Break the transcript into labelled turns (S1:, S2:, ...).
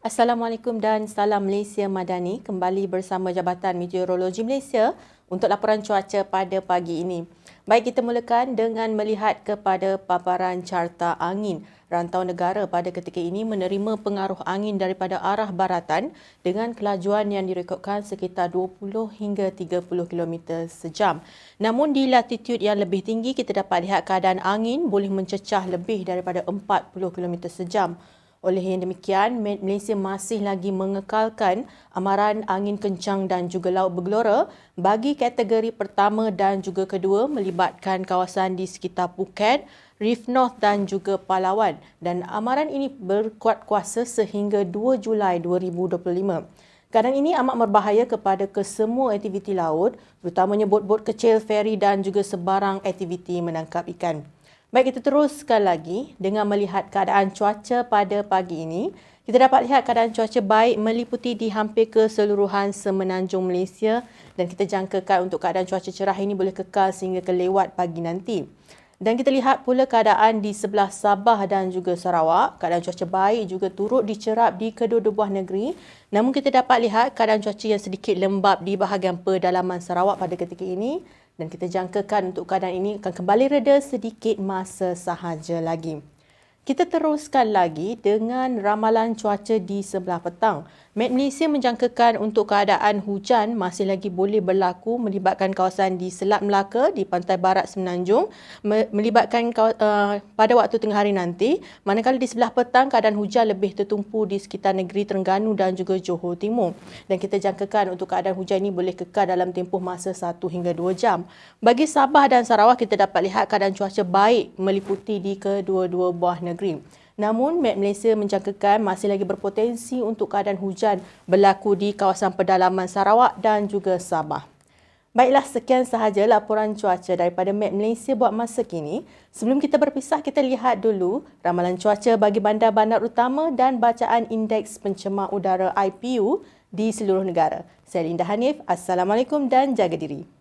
S1: Assalamualaikum dan salam Malaysia Madani. Kembali bersama Jabatan Meteorologi Malaysia untuk laporan cuaca pada pagi ini. Baik kita mulakan dengan melihat kepada paparan carta angin. Rantau negara pada ketika ini menerima pengaruh angin daripada arah baratan dengan kelajuan yang direkodkan sekitar 20 hingga 30 km sejam. Namun di latitud yang lebih tinggi kita dapat lihat keadaan angin boleh mencecah lebih daripada 40 km sejam. Oleh yang demikian, Malaysia masih lagi mengekalkan amaran angin kencang dan juga laut bergelora bagi kategori pertama dan juga kedua melibatkan kawasan di sekitar Phuket, Reef North dan juga Palawan dan amaran ini berkuat kuasa sehingga 2 Julai 2025. Keadaan ini amat berbahaya kepada kesemua aktiviti laut, terutamanya bot-bot kecil, feri dan juga sebarang aktiviti menangkap ikan. Baik, kita teruskan lagi dengan melihat keadaan cuaca pada pagi ini. Kita dapat lihat keadaan cuaca baik meliputi di hampir keseluruhan semenanjung Malaysia dan kita jangkakan untuk keadaan cuaca cerah ini boleh kekal sehingga ke lewat pagi nanti. Dan kita lihat pula keadaan di sebelah Sabah dan juga Sarawak. Keadaan cuaca baik juga turut dicerap di kedua-dua buah negeri. Namun kita dapat lihat keadaan cuaca yang sedikit lembap di bahagian pedalaman Sarawak pada ketika ini dan kita jangkakan untuk keadaan ini akan kembali reda sedikit masa sahaja lagi. Kita teruskan lagi dengan ramalan cuaca di sebelah petang. Malaysia menjangkakan untuk keadaan hujan masih lagi boleh berlaku melibatkan kawasan di Selat Melaka di pantai barat Semenanjung melibatkan uh, pada waktu tengah hari nanti manakala di sebelah petang keadaan hujan lebih tertumpu di sekitar negeri Terengganu dan juga Johor Timur dan kita jangkakan untuk keadaan hujan ini boleh kekal dalam tempoh masa 1 hingga 2 jam. Bagi Sabah dan Sarawak kita dapat lihat keadaan cuaca baik meliputi di kedua-dua buah negeri. Namun, Met Malaysia menjangkakan masih lagi berpotensi untuk keadaan hujan berlaku di kawasan pedalaman Sarawak dan juga Sabah. Baiklah, sekian sahaja laporan cuaca daripada Met Malaysia buat masa kini. Sebelum kita berpisah, kita lihat dulu ramalan cuaca bagi bandar-bandar utama dan bacaan indeks pencemar udara IPU di seluruh negara. Saya Linda Hanif. Assalamualaikum dan jaga diri.